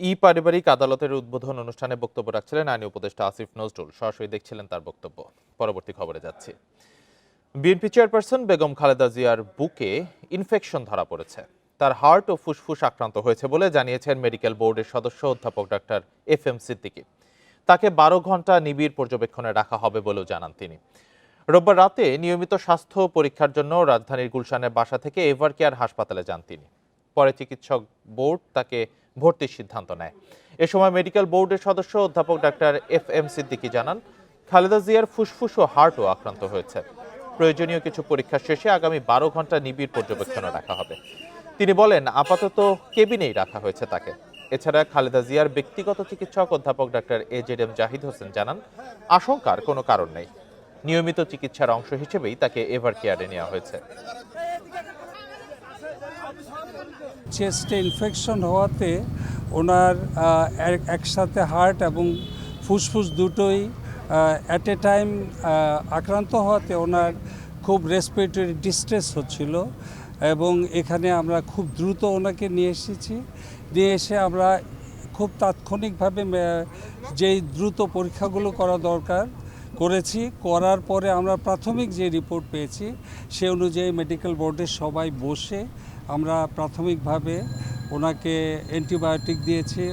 ই পারিবারিক আদালতের উদ্বোধন অনুষ্ঠানে বক্তব্য রাখছিলেন আইনি উপদেষ্টা আসিফ নজরুল। সরাসরি দেখছিলেন তার বক্তব্য। পরবর্তী খবরে যাচ্ছি। বিএনপি চেয়ারপারসন বেগম খালেদা জিয়ার বুকে ইনফেকশন ধরা পড়েছে। তার হার্ট ও ফুসফুস আক্রান্ত হয়েছে বলে জানিয়েছেন মেডিকেল বোর্ডের সদস্য অধ্যাপক ডাক্তার এফ এম সিদ্দিকী। তাকে বারো ঘণ্টা নিবিড় পর্যবেক্ষণে রাখা হবে বলেও জানান তিনি। রোববার রাতে নিয়মিত স্বাস্থ্য পরীক্ষার জন্য রাজধানীর গুলশানের বাসা থেকে এভার কেয়ার হাসপাতালে যান তিনি। পরে চিকিৎসক বোর্ড তাকে ভর্তির সিদ্ধান্ত নেয়। এ সময় মেডিকেল বোর্ডের সদস্য অধ্যাপক ডাক্তার এফ এম সিদ্দিকী জানান, খালেদা জিয়ার ফুসফুস ও হার্টও আক্রান্ত হয়েছে। প্রয়োজনীয় কিছু পরীক্ষা শেষে আগামী বারো ঘণ্টা নিবিড় পর্যবেক্ষণে রাখা হবে। তিনি বলেন, আপাতত কেবিনেই রাখা হয়েছে তাকে। এছাড়া খালেদা জিয়ার ব্যক্তিগত চিকিৎসক অধ্যাপক doctor A Z M Zahid Hossain জানান, আশঙ্কার কোনো কারণ নেই। নিয়মিত চিকিৎসার অংশ হিসেবেই তাকে এভার কেয়ারে নেওয়া হয়েছে। চেস্টে ইনফেকশন হওয়াতে ওনার এক- একসাথে হার্ট এবং ফুসফুস দুটোই অ্যাট এ টাইম আক্রান্ত হওয়াতে ওনার খুব রেসপিরেটরি ডিস্ট্রেস হচ্ছিল এবং এখানে আমরা খুব দ্রুত ওনাকে নিয়ে এসেছি। নিয়ে এসে আমরা খুব তাৎক্ষণিকভাবে যেই দ্রুত পরীক্ষাগুলো করা দরকার করেছি। করার পরে আমরা প্রাথমিক যে রিপোর্ট পেয়েছি, সে অনুযায়ী মেডিকেল বোর্ডে সবাই বসে আমরা প্রাথমিকভাবে ওনাকে অ্যান্টিবায়োটিক দিয়েছি।